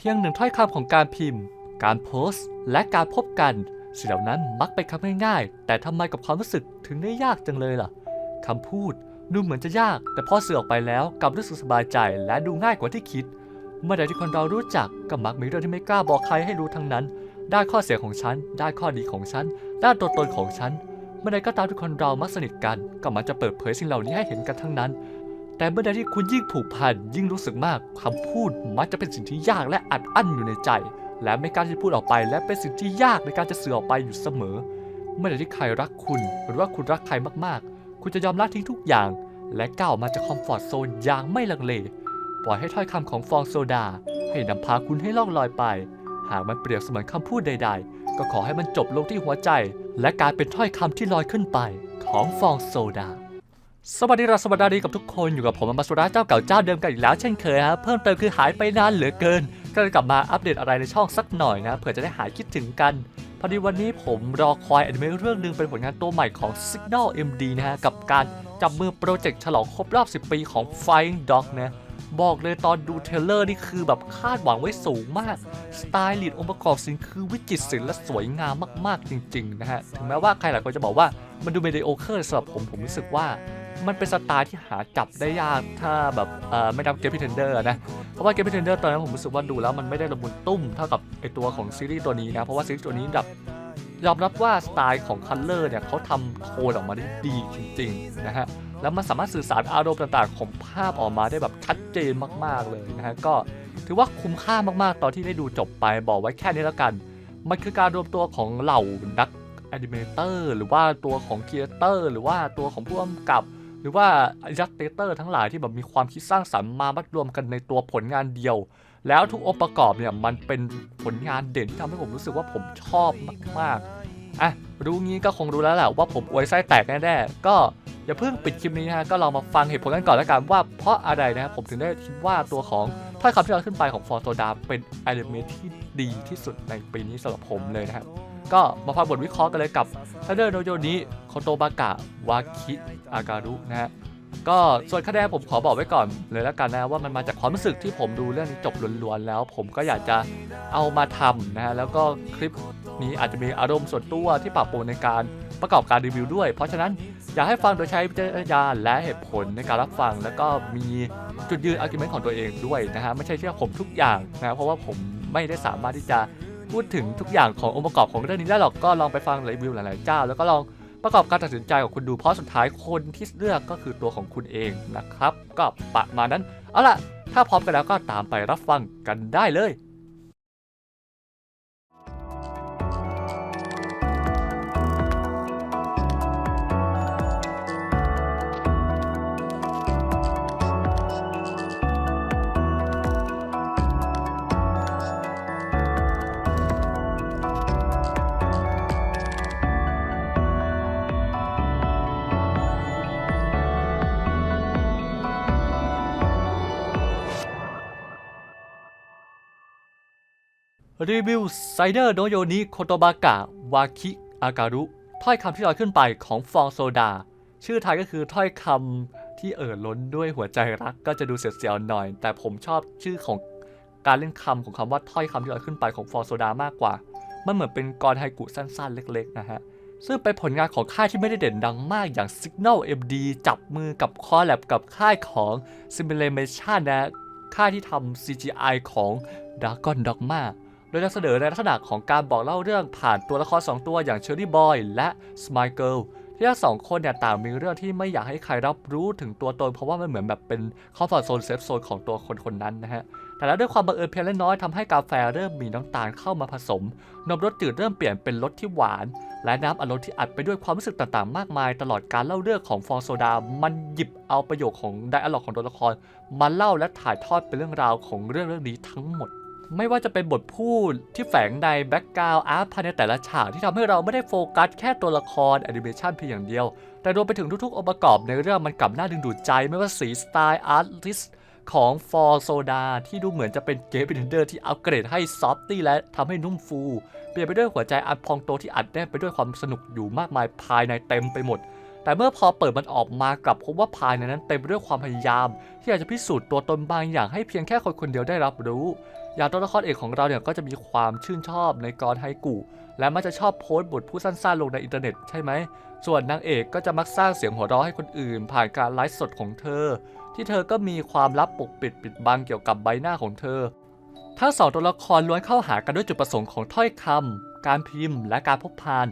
เพียงหนึ่งถ้อยคำของการพิมพ์ การโพสต์ และการพบกัน สิ่งเหล่านั้นมักเป็นคำง่ายๆ แต่ทำไมกับความรู้สึกถึงได้ยากจังเลยล่ะคำพูดดูเหมือนจะยาก แต่พอสื่อออกไปแล้วกลับรู้สึกสบายใจและดูง่ายกว่าที่คิด เมื่อใดที่คนเรารู้จักก็มักมีเรื่องที่ไม่กล้าบอกใครให้รู้ทั้งนั้น ได้ข้อเสียของฉัน ได้ข้อดีของฉันด้านตัวตนของฉัน เมื่อใดก็ตามที่คนเรามักสนิทกัน ก็มันจะเปิดเผยสิ่งเหล่านี้ให้เห็นกันทั้งนั้น แต่เมื่อใดที่คุณยิ่งผูกพันยิ่งรู้สึกมากคำพูดมักจะเป็นสิ่งที่ยากและอัดอั้นอยู่ในใจ และไม่กล้าที่จะพูดออกไป และเป็นสิ่งที่ยากในการจะสื่อออกไปอยู่เสมอ เมื่อใดที่ใครรักคุณ หรือว่าคุณรักใครมากๆ คุณจะยอมละทิ้งทุกอย่าง และก้าวออกมาจากคอมฟอร์ทโซนอย่างไม่ลังเลปล่อยให้ถ้อยคำของฟองโซดา ให้นำพาคุณให้ล่องลอยไป หากมันเปรียบเสมือนคำพูดใด ๆ ก็ขอให้มันจบลงที่หัวใจ และกลายเป็นถ้อยคำที่ลอยขึ้นไปของฟองโซดา สวัสดีราสวัสดีกับทุกคนอยู่กับผมมาสุราเจ้าเก่าเจ้าเดิมกันอีกแล้วเช่นเคยฮะเพิ่มเติมคือหายไปนานเหลือเกิน ก็เลยกลับมาอัปเดตอะไรในช่องสักหน่อยนะเผื่อจะได้หายคิดถึงกันพอดีวันนี้ผมรอคอยอนิเมะเรื่องหนึ่งเป็นผลงานตัวใหม่ของ Signal MD นะฮะกับการจับมือโปรเจกต์ฉลองครบรอบ 10 ปีของ Flying Dog นะบอกเลยตอนดูเทเลอร์นี่คือแบบคาดหวังไว้สูงมาก สไตล์ลีดองค์ประกอบสิ่งคือวิจิตรศิลป์และสวยงามมากๆจริง ๆ นะฮะ ถึงแม้ว่าใครหลายคนจะบอกว่ามันดูเมดิโอเคอร์สำหรับผมผมรู้สึกว่า มันเป็นสไตล์ที่หาจับได้ยากถ้าแบบเอ่อไม่นับเกมพิเทนเดอร์นะ เพราะว่าเกมพิเทนเดอร์ตอนนั้นผมรู้สึกว่าดูแล้วมันไม่ได้ละมุนตุ้มเท่ากับไอตัวของซีรีส์ตัวนี้นะ เพราะว่าซีรีส์ตัวนี้แบบยอมรับว่าสไตล์ของคัลเลอร์เนี่ยเขาทำโทนออกมาได้ดีจริงๆนะฮะ แล้วมันสามารถสื่อสารอารมณ์ต่างๆ ของภาพออกมาได้แบบชัดเจนมากๆเลยนะฮะ ก็ถือว่าคุ้มค่ามากๆ ตอนที่ได้ดูจบไปบอกไว้แค่นี้แล้วกัน มันคือการรวมตัวของเหล่านักแอนิเมเตอร์หรือว่าตัวของครีเอเตอร์หรือว่าตัวของผู้กำกับ หรือว่ายัตเตเตอร์ทั้งหลายที่แบบมีความคิดสร้างสรรค์มามัดรวมกันในตัวผลงานเดียว แล้วทุกองค์ประกอบเนี่ยมันเป็นผลงานเด่นที่ทำให้ผมรู้สึกว่าผมชอบมากๆอะรู้งี้ก็คงรู้แล้วแหละว่าผมอวยไส้แตกแน่ๆก็อย่าเพิ่งปิดคลิปนี้นะฮะก็ลองมาฟังเหตุผลกันก่อนแล้วกันว่าเพราะอะไรนะครับผมถึงได้คิดว่าตัวของถ้อยคำที่เราขึ้นไปของฟอร์โตดาเป็นอนิเมที่ดีที่สุดในปีนี้สำหรับผมเลยนะครับ ก็มาฟังบทวิเคราะห์กันเลยกับทันเดอร์โนโยนิโคโตบากะวาคิอาการุนะฮะก็ส่วนคะแนนผมขอบอกไว้ก่อนเลยแล้วกันนะว่ามันมาจากความรู้สึกที่ผมดูเรื่องนี้จบล้วนๆแล้ว ผมก็อยากจะเอามาทำนะฮะแล้วก็คลิปนี้อาจจะมีอารมณ์ส่วนตัวที่ปรับปรุงในการประกอบการรีวิวด้วย เพราะฉะนั้นอยากให้ฟังโดยใช้วิจารณญาณและเหตุผลในการรับฟัง แล้วก็มีจุดยืนอาร์กิวเมนต์ของตัวเองด้วยนะฮะไม่ใช่เชื่อผมทุกอย่างนะเพราะว่าผมไม่ได้สามารถที่จะ พูดถึงทุกอย่างขององค์ประกอบของเรื่องนี้ได้หรอกก็ลองไปฟังรีวิวหลายๆเจ้า แล้วก็ลองประกอบการตัดสินใจของคุณดูเพราะสุดท้ายคนที่เลือกก็คือตัวของคุณเองนะครับ ก็ประมาณนั้นเอาล่ะถ้าพร้อมกันแล้วก็ตามไปรับฟังกันได้เลย รีวิวไซเดอร์โนโยนิโคโตบากะวาคิอาการุ ถ้อยคำที่ลอยขึ้นไปของฟองโซดา ชื่อไทยก็คือถ้อยคำที่เอ่อล้นด้วยหัวใจรักก็จะดูเสียวๆหน่อย แต่ผมชอบชื่อของการเล่นคำของคำว่าถ้อยคำที่ลอยขึ้นไปของฟองโซดามากกว่า มันเหมือนเป็นกรไฮกุสั้นๆ เล็กๆนะฮะ ซึ่งเป็นผลงานของค่ายที่ไม่ได้เด่นดังมากอย่าง Signal MD จับมือกับคอแลบกับค่ายของ Simulation นะค่ายที่ทำ CGI ของ Dragon Dogma โดยนำเสนอในลักษณะของการบอกเล่าเรื่องผ่านตัวละคร 2 ตัวอย่างเชอร์รี่บอยและ Smile Girl ที่ทั้งสองคนเนี่ยต่างมีเรื่องที่ไม่อยากให้ใครรับรู้ถึงตัวตนเพราะว่ามันเหมือนแบบเป็นคอมฟอร์ทโซนเซฟโซนของตัวคนคนนั้นนะฮะ แต่แล้วด้วยความบังเอิญเพียงเล็กน้อยทำให้กาแฟเริ่มมีน้ำตาลเข้ามาผสม นมรสจืดเริ่มเปลี่ยนเป็นรสที่หวาน และน้ำอารมณ์ที่อัดไปด้วยความรู้สึกต่างๆ มากมาย ตลอดการเล่าเรื่องของฟองโซดา มันหยิบเอาประโยคของไดอะล็อกของตัวละครมาเล่าและถ่ายทอดเป็นเรื่องราวของเรื่องเรื่องนี้ทั้งหมด ไม่ว่าจะเป็นบทพูดที่แฝงในแบ็กกราวด์อาร์ตภายในแต่ละฉากที่ทำให้เราไม่ได้โฟกัสแค่ตัวละครแอนิเมชันเพียงอย่างเดียว แต่รวมไปถึงทุกๆองค์ประกอบในเรื่องมันกลับน่าดึงดูดใจไม่ว่าสีสไตล์อาร์ติสของฟอร์โซดาที่ดูเหมือนจะเป็นเกมบินเดอร์ที่อัปเกรดให้ซอฟตี้และทำให้นุ่มฟู เปลี่ยนไปด้วยหัวใจอันพองโตที่อัดแน่นไปด้วยความสนุกอยู่มากมายภายในเต็มไปหมดแต่เมื่อพอเปิดมันออกมากลับพบว่าภายในนั้นเต็มไปด้วยความพยายาม ที่อยากจะพิสูจน์ตัวตนบางอย่างให้เพียงแค่คนคนเดียวได้รับรู้อย่างตัวละครเอกของเราเนี่ยก็จะมีความชื่นชอบในกรไฮกุและมักจะชอบโพสต์บทพูดสั้นๆ ลงในอินเทอร์เน็ตใช่ไหม ส่วนนางเอกก็จะมักสร้างเสียงหัวเราะให้คนอื่น ผ่านการไลฟ์สดของเธอ ที่เธอก็มีความลับปกปิดปิดบังเกี่ยวกับใบหน้าของเธอ ทั้งสองตัวละครล้วนเข้าหากันด้วยจุดประสงค์ของถ้อยคำการพิมพ์ และการพบพาน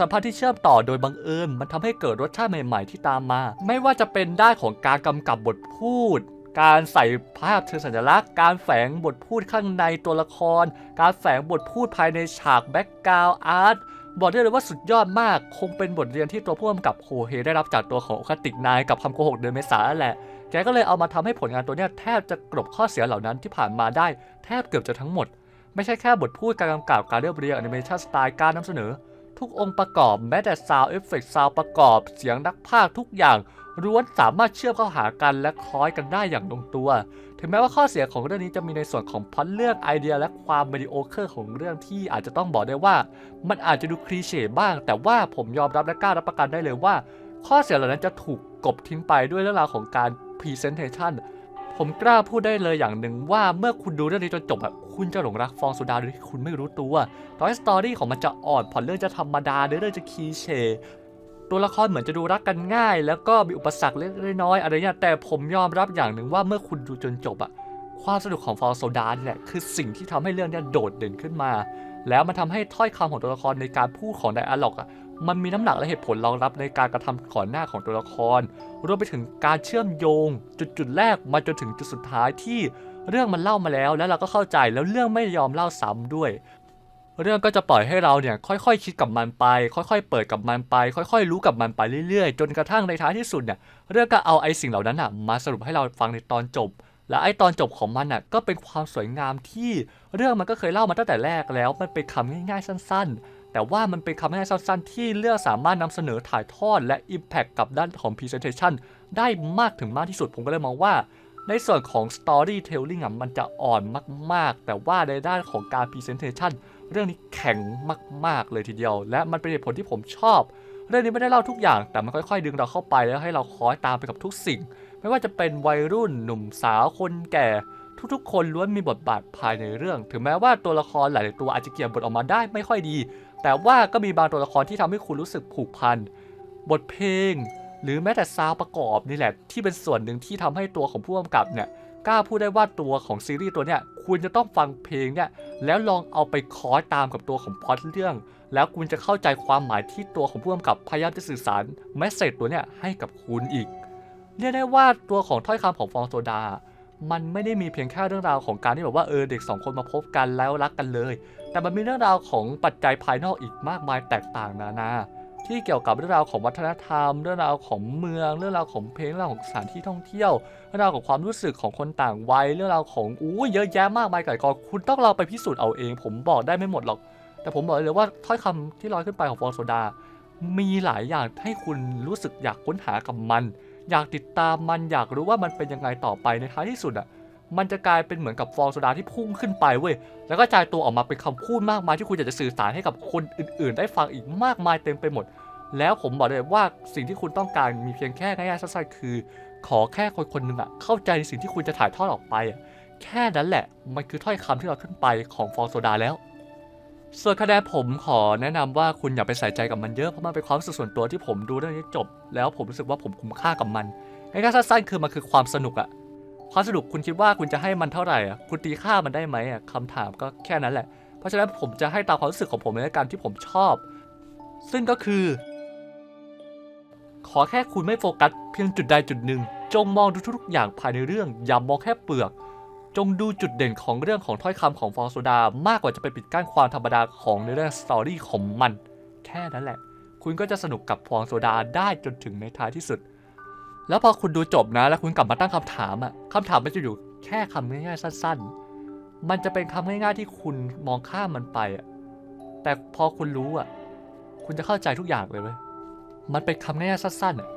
สัมพันธ์ที่เชื่อมต่อโดยบังเอิญมันทำให้เกิดรสชาติใหม่ ๆ ที่ตามมา ไม่ว่าจะเป็นด้านของการกำกับบทพูด การใส่ภาพเชิงสัญลักษณ์ การแฝงบทพูดข้างในตัวละคร การแฝงบทพูดภายในฉากแบ็กกราวด์อาร์ตบอกได้เลยว่าสุดยอดมาก คงเป็นบทเรียนที่ตัวผู้กำกับโฮเฮได้รับจากตัวของคาติกนายกับคำโกหกเดือนเมษาแหละ แกก็เลยเอามาทำให้ผลงานตัวเนี้ยแทบจะกลบข้อเสียเหล่านั้นที่ผ่านมาได้แทบเกือบจะทั้งหมด ไม่ใช่แค่บทพูดการกำกับการเรียบเรียงแอนิเมชันสไตล์การนำเสนอ ทุกองค์ประกอบแม้แต่ซาวเอฟเฟกต์ซาวประกอบ เสียงนักพากย์ทุกอย่าง ล้วนสามารถเชื่อมเข้าหากันและคล้อยกันได้อย่างลงตัว ถึงแม้ว่าข้อเสียของเรื่องนี้จะมีในส่วนของพล็อตเรื่องไอเดียและความมดิโอเคอร์ของเรื่องที่อาจจะต้องบอกได้ว่า มันอาจจะดูคลีเช่บ้าง แต่ว่าผมยอมรับและกล้ารับประกันได้เลยว่า ข้อเสียเหล่านั้นจะถูกกบทิ้งไปด้วยเรื่องราวของการ Presentation ผมกล้าพูดได้เลยอย่างหนึ่งว่าเมื่อคุณดูเรื่องนี้จนจบอะคุณจะหลงรักฟองโซดาโดยที่คุณไม่รู้ตัวตอให้สตอรี่ของมันจะอ่อนผ่อนเรื่องจะธรรมดาเรื่องจะคลีเช่ ตัวละครเหมือนจะดูรักกันง่าย แล้วก็มีอุปสรรคเล็กๆน้อยๆอะไรเงี้ยแต่ผมยอมรับอย่างหนึ่งว่าเมื่อคุณดูจนจบอะความสนุกของฟอลโซดานี่แหละคือสิ่งที่ทำให้เรื่องเนี้ยโดดเด่นขึ้นมา แล้วมันทำให้ถ้อยคำของตัวละครในการพูดของไดอะล็อกอะมันมีน้ำหนักและเหตุผลรองรับในการกระทำก่อนหน้าของตัวละคร รวมไปถึงการเชื่อมโยง จุดจุดๆแรกมาจนถึงจุดสุดท้ายที่เรื่องมันเล่ามาแล้วแล้วเราก็เข้าใจแล้วเรื่องไม่ยอมเล่าซ้ำด้วย เรื่องก็จะปล่อยให้เราเนี่ยค่อยๆ คิดกับมันไป ค่อยๆ เปิดกับมันไป ค่อยๆ รู้กับมันไปเรื่อยๆ จนกระทั่งในท้ายที่สุดเนี่ยเรื่องก็เอาไอ้สิ่งเหล่านั้นอะมาสรุปให้เราฟังในตอนจบ และไอ้ตอนจบของมันอะก็เป็นความสวยงามที่เรื่องมันก็เคยเล่ามาตั้งแต่แรกแล้ว มันเป็นคำง่ายๆ สั้น ๆ แต่ว่ามันเป็นคำง่ายๆสั้น ๆ ที่เรื่องสามารถนำเสนอถ่ายทอดและ Impact กับด้านของ Presentation ได้มากถึงมากที่สุดผมก็เลยมองว่าในส่วนของ Storytelling อะมันจะอ่อนมากๆ แต่ว่าในด้านของการ Presentation เรื่องนี้แข็งมาก ๆ เลยทีเดียว และมันเป็นเหตุผลที่ผมชอบ เรื่องนี้ไม่ได้เล่าทุกอย่าง แต่มันค่อย ๆ ดึงเราเข้าไปแล้วให้เราคอยตามไปกับทุกสิ่ง ไม่ว่าจะเป็นวัยรุ่นหนุ่มสาวคนแก่ ทุกๆ คนล้วนมีบทบาทภายในเรื่อง ถึงแม้ว่าตัวละครหลาย ๆ ตัวอาจจะเกี่ยวบทออกมาได้ไม่ค่อยดี แต่ว่าก็มีบางตัวละครที่ทำให้คุณรู้สึกผูกพันบทเพลง หรือแม้แต่ซาวประกอบนี่แหละที่เป็นส่วนหนึ่งที่ทำให้ตัวของผู้กำกับเนี่ย กล้าพูดได้ว่าตัวของซีรีส์ตัวเนี้ยคุณจะต้องฟังเพลงเนี่ยแล้วลองเอาไปคอร์สตามกับตัวของพล็อตเรื่อง แล้วคุณจะเข้าใจความหมายที่ตัวของผู้กำกับพยายามจะสื่อสารแมสเซจตัวเนี้ยให้กับคุณอีกเรียกได้ว่าตัวของถ้อยคำของฟองโซดา มันไม่ได้มีเพียงแค่เรื่องราวของการที่แบบว่าเออเด็กสองคนมาพบกันแล้วรักกันเลย แต่มันมีเรื่องราวของปัจจัยภายนอกอีกมากมายแตกต่างนานา ที่เกี่ยวกับเรื่องราวของวัฒนธรรม เรื่องราวของเมือง เรื่องราวของเพลงเรื่องราวของสถานที่ท่องเที่ยว เรื่องราวของความรู้สึกของคนต่างวัย เรื่องราวของอู้เยอะแยะมากมายไก่กองคุณต้องเราไปพิสูจน์เอาเอง ผมบอกได้ไม่หมดหรอก แต่ผมบอกเลยว่าถ้อยคำที่ลอยขึ้นไปของฟองโซดา มีหลายอย่างให้คุณรู้สึกอยากค้นหากับมัน อยากติดตามมันอยากรู้ว่ามันเป็นยังไงต่อไปในท้ายที่สุดอะมันจะกลายเป็นเหมือนกับฟองโซดาที่พุ่งขึ้นไปเว้ย แล้วก็กลายตัวออกมาเป็นคำพูดมากมายที่คุณอยากจะสื่อสารให้กับคนอื่น ๆ ได้ฟังอีกมากมายเต็มไปหมด แล้วผมบอกเลยว่าสิ่งที่คุณต้องการมีเพียงแค่ง่ายๆสั้นๆคือ ขอแค่คนคนหนึ่งอะเข้าใจในสิ่งที่คุณจะถ่ายทอดออกไปอะแค่นั้นแหละมันคือถ้อยคำที่เราขึ้นไปของฟองโซดาแล้ว ส่วนคะแนนผมขอแนะนำว่าคุณอย่าไปใส่ใจกับมันเยอะเพราะมันเป็นความรู้สึกส่วนตัวที่ผมดูเรื่องนี้จบ แล้วผมรู้สึกว่าผมคุ้มค่ากับมันง่ายๆสั้นๆคือมันคือความสนุกอะความสนุกคุณคิดว่าคุณจะให้มันเท่าไหร่อะคุณตีค่ามันได้ไหมอะคำถามก็แค่นั้นแหละ เพราะฉะนั้นผมจะให้ตามความรู้สึกของผมในการที่ผมชอบ ซึ่งก็คือ ขอแค่คุณไม่โฟกัสเพียงจุดใดจุดหนึ่ง จงมองดูทุกๆอย่างภายในเรื่อง อย่ามองแค่เปลือก จงดูจุดเด่นของเรื่องของถ้อยคำของฟองโซดา มากกว่าจะไปปิดกั้นความธรรมดาของในเรื่องสตอรี่ของมัน แค่นั้นแหละ คุณก็จะสนุกกับฟองโซดาได้จนถึงในท้ายที่สุด แล้วพอคุณดูจบนะ แล้วคุณกลับมาตั้งคำถามอะคำถามมันจะอยู่แค่คำง่ายๆสั้น ๆ มันจะเป็นคำง่ายๆที่คุณมองข้ามมันไปอะแต่พอคุณรู้อะคุณจะเข้าใจทุกอย่างเลยเว้ย มันเป็นคำง่ายๆสั้นๆ